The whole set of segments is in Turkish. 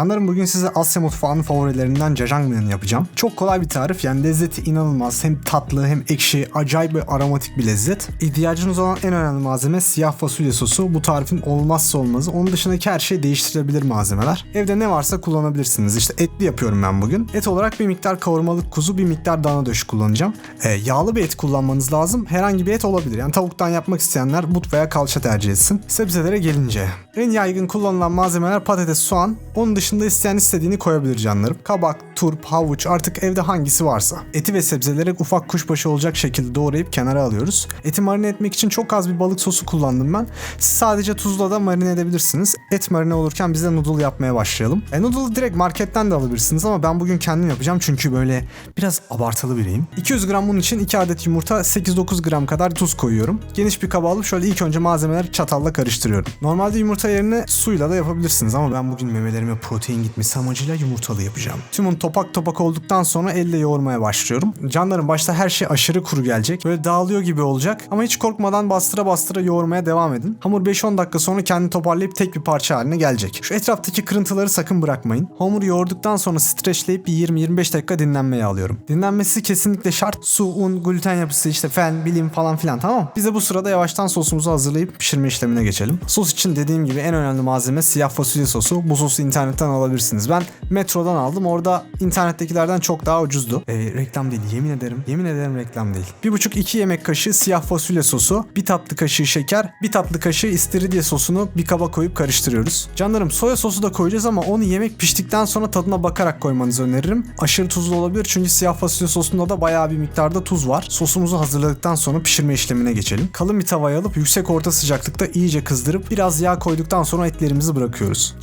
Canlarım bugün size Asya mutfağının favorilerinden jajangmyeon yapacağım. Çok kolay bir tarif yani lezzeti inanılmaz. Hem tatlı hem ekşi, acayip bir aromatik bir lezzet. İhtiyacınız olan en önemli malzeme siyah fasulye sosu. Bu tarifin olmazsa olmazı. Onun dışındaki her şey değiştirilebilir malzemeler. Evde ne varsa kullanabilirsiniz. İşte etli yapıyorum ben bugün. Et olarak bir miktar kavurmalık kuzu, bir miktar dana döşü kullanacağım. Ee, yağlı bir et kullanmanız lazım. Herhangi bir et olabilir. Yani tavuktan yapmak isteyenler but veya kalça tercih etsin. Sebzelere gelince. En yaygın kullanılan malzemeler patates, soğan. Onun dışında isteyen istediğini koyabilir canlarım. Kabak, turp, havuç artık evde hangisi varsa. Eti ve sebzeleri ufak kuşbaşı olacak şekilde doğrayıp kenara alıyoruz. Eti marine etmek için çok az bir balık sosu kullandım ben. Siz sadece tuzla da marine edebilirsiniz. Et marine olurken biz de noodle yapmaya başlayalım. E, noodle'ı direkt marketten de alabilirsiniz ama ben bugün kendim yapacağım çünkü böyle biraz abartılı biriyim. 200 gram bunun için 2 adet yumurta 8-9 gram kadar tuz koyuyorum. Geniş bir kaba alıp şöyle ilk önce malzemeleri çatalla karıştırıyorum. Normalde yumurta yerine suyla da yapabilirsiniz ama ben bugün memelerime protein gitmesi amacıyla yumurtalı yapacağım. Tüm un topak topak olduktan sonra elle yoğurmaya başlıyorum. Canlarım başta her şey aşırı kuru gelecek. Böyle dağılıyor gibi olacak ama hiç korkmadan bastıra bastıra yoğurmaya devam edin. Hamur 5-10 dakika sonra kendini toparlayıp tek bir parça haline gelecek. Şu etraftaki kırıntıları sakın bırakmayın. Hamuru yoğurduktan sonra streçleyip bir 20-25 dakika dinlenmeye alıyorum. Dinlenmesi kesinlikle şart. Su, un, gluten yapısı işte fen, bilim falan filan tamam mı? Biz de bu sırada yavaştan sosumuzu hazırlayıp pişirme işlemine geçelim. Sos için dediğim gibi en önemli malzeme siyah fasulye sosu. Bu sosu internetten alabilirsiniz. Ben metrodan aldım. Orada internettekilerden çok daha ucuzdu. Ee, reklam değil yemin ederim. Yemin ederim reklam değil. 1,5-2 yemek kaşığı siyah fasulye sosu, bir tatlı kaşığı şeker, bir tatlı kaşığı istiridye sosunu bir kaba koyup karıştırıyoruz. Canlarım soya sosu da koyacağız ama onu yemek piştikten sonra tadına bakarak koymanızı öneririm. Aşırı tuzlu olabilir çünkü siyah fasulye sosunda da bayağı bir miktarda tuz var. Sosumuzu hazırladıktan sonra pişirme işlemine geçelim. Kalın bir tavaya alıp yüksek orta sıcaklıkta iyice kızdırıp biraz yağ koyduktan sonra etlerimizi bırakıyoruz.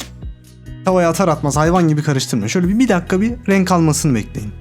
Tavaya atar atmaz hayvan gibi karıştırma. Şöyle bir, bir dakika bir renk almasını bekleyin.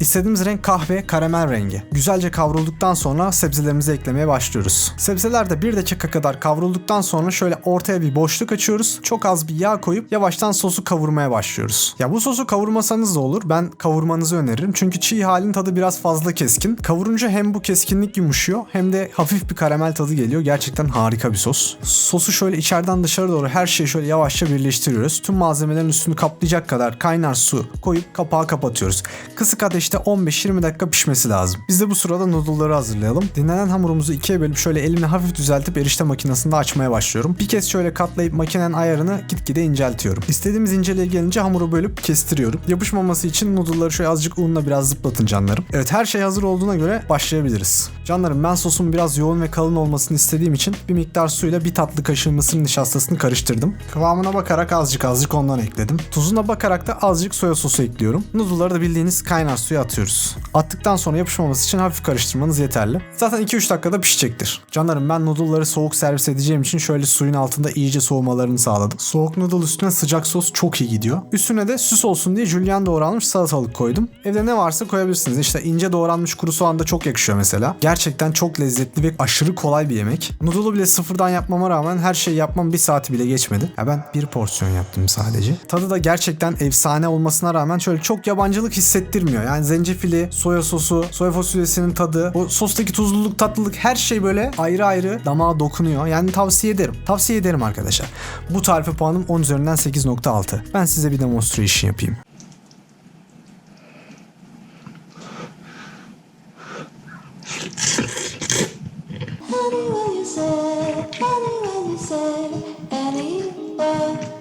İstediğimiz renk kahve, karamel rengi. Güzelce kavrulduktan sonra sebzelerimizi eklemeye başlıyoruz. Sebzeler de 1 dakika kadar kavrulduktan sonra şöyle ortaya bir boşluk açıyoruz. Çok az bir yağ koyup yavaştan sosu kavurmaya başlıyoruz. Ya bu sosu kavurmasanız da olur. Ben kavurmanızı öneririm. Çünkü çiğ halin tadı biraz fazla keskin. Kavurunca hem bu keskinlik yumuşuyor hem de hafif bir karamel tadı geliyor. Gerçekten harika bir sos. Sosu şöyle içeriden dışarı doğru her şeyi şöyle yavaşça birleştiriyoruz. Tüm malzemelerin üstünü kaplayacak kadar kaynar su koyup kapağı kapatıyoruz. Kısık ateşte 15-20 dakika pişmesi lazım. Biz de bu sırada noodle'ları hazırlayalım. Dinlenen hamurumuzu ikiye bölüp şöyle elimle hafif düzeltip erişte makinesinde açmaya başlıyorum. Bir kez şöyle katlayıp makinenin ayarını gitgide inceltiyorum. İstediğimiz inceliğe gelince hamuru bölüp kestiriyorum. Yapışmaması için noodle'ları şöyle azıcık unla biraz zıplatın canlarım. Evet her şey hazır olduğuna göre başlayabiliriz. Canlarım ben sosun biraz yoğun ve kalın olmasını istediğim için bir miktar suyla bir tatlı kaşığı mısır nişastasını karıştırdım. Kıvamına bakarak azıcık azıcık ondan ekledim. Tuzuna bakarak da azıcık soya sosu ekliyorum. Noodle'ları da bildiğiniz kaynar suya atıyoruz. Attıktan sonra yapışmaması için hafif karıştırmanız yeterli. Zaten 2-3 dakikada pişecektir. Canlarım ben noodle'ları soğuk servis edeceğim için şöyle suyun altında iyice soğumalarını sağladım. Soğuk noodle üstüne sıcak sos çok iyi gidiyor. Üstüne de süs olsun diye jülyen doğranmış salatalık koydum. Evde ne varsa koyabilirsiniz. İşte ince doğranmış kuru soğan da çok yakışıyor mesela. Gerçekten çok lezzetli ve aşırı kolay bir yemek. Noodle'u bile sıfırdan yapmama rağmen her şeyi yapmam bir saati bile geçmedi. Ya ben bir porsiyon yaptım sadece. Tadı da gerçekten efsane olmasına rağmen şöyle çok yabancılık hissettirmiyor. Yani zencefili, soya sosu, soya fasulyesinin tadı, o sostaki tuzluluk, tatlılık her şey böyle ayrı ayrı damağa dokunuyor. Yani tavsiye ederim. Tavsiye ederim arkadaşlar. Bu tarife puanım 10 üzerinden 8.6. Ben size bir demonstre işi yapayım. Annie, you say, Annie, you say, Annie.